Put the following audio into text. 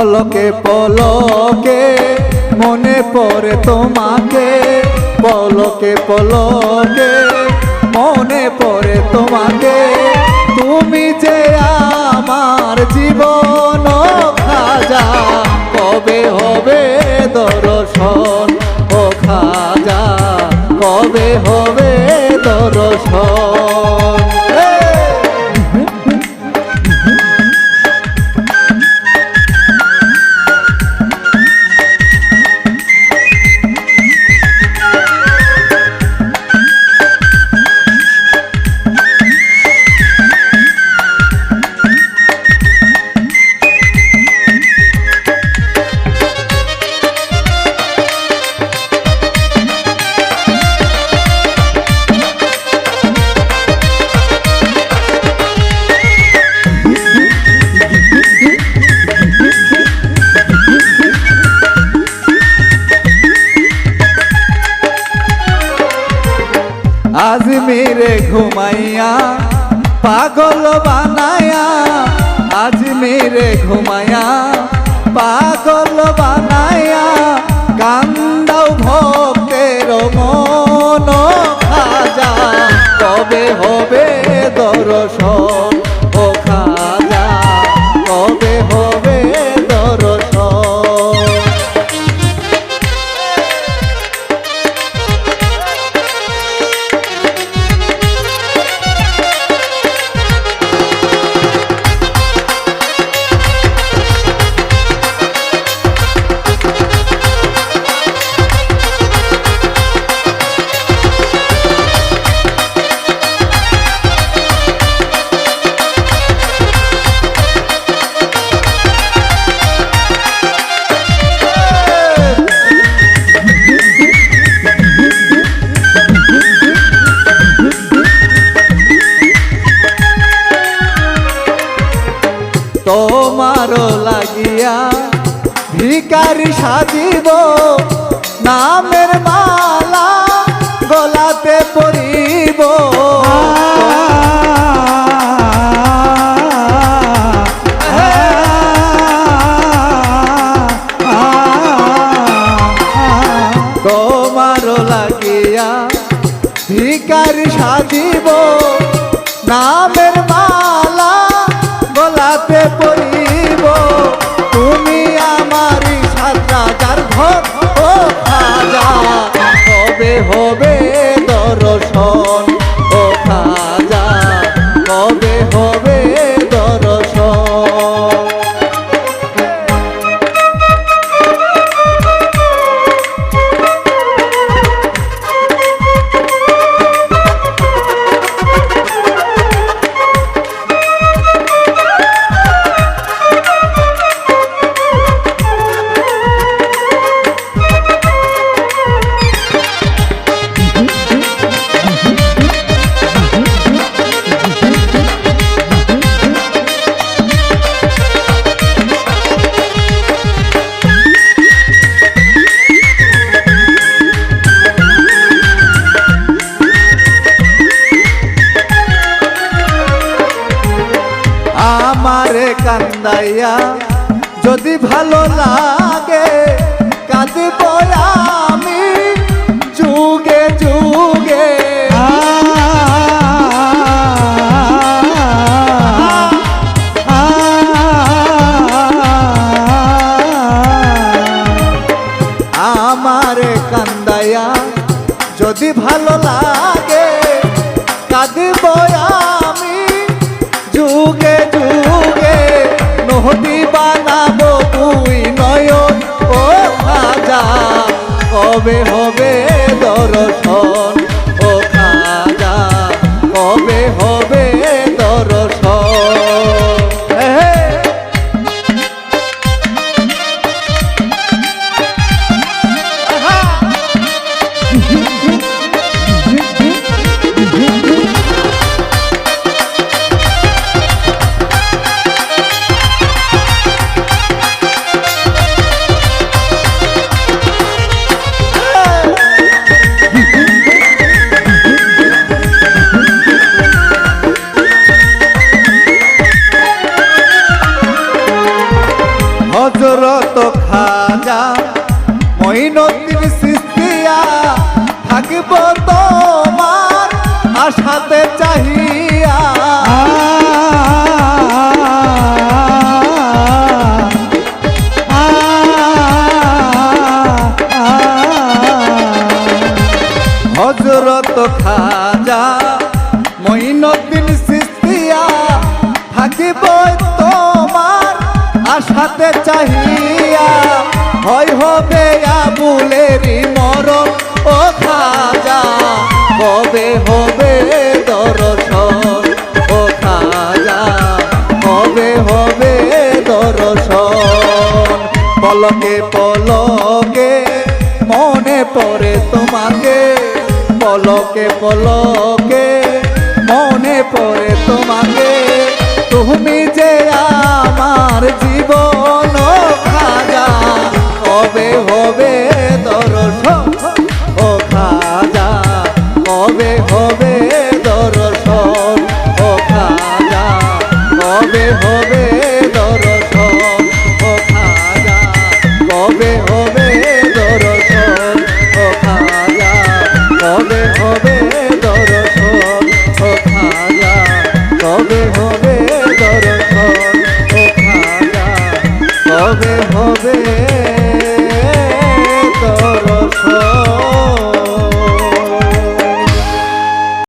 পলকে পলকে, মনে পড়ে তোমাকে। পলকে পলকে, মনে পড়ে তোমাকে। তুমি যে আমার জীবন খাজা, কবে হবে দর্শন ও খাজা? কবে হবে আজ মেরে ঘুমাইয়া পাগল বানায়া আজ মেরে ঘুমাইয়া পাগল বানায়া তোমার লাগিয়া ভিকারি সাজিব নামের মালা গলাতে পরিব। তোমার লাগিয়া ভিকারি সাজিব নামের মালা হবে। কান্দাইয়া যদি ভালো লাগে, কাঁদব আমি যুগে যুগে। আমারে কান্দাইয়া, যদি ভালো লাগে, কাঁদব আমি যুগে যুগে। কবে হবে দর্শন। ও খাজা কবে হবে দর্শন। খাজা মঈনুদ্দিন সিস্তিয়া থাকিব তোমার আশাতে চাহিয়া। হয় হবে আবুলেরই মরণ ও খাজা। কবে হবে দর্শন ও খাজা? কবে হবে দর্শন পলকে পলকে মনে পড়ে তোমাকে। পলকে পলকে মনে পড়ে তোমাকে। তুমি যে আমার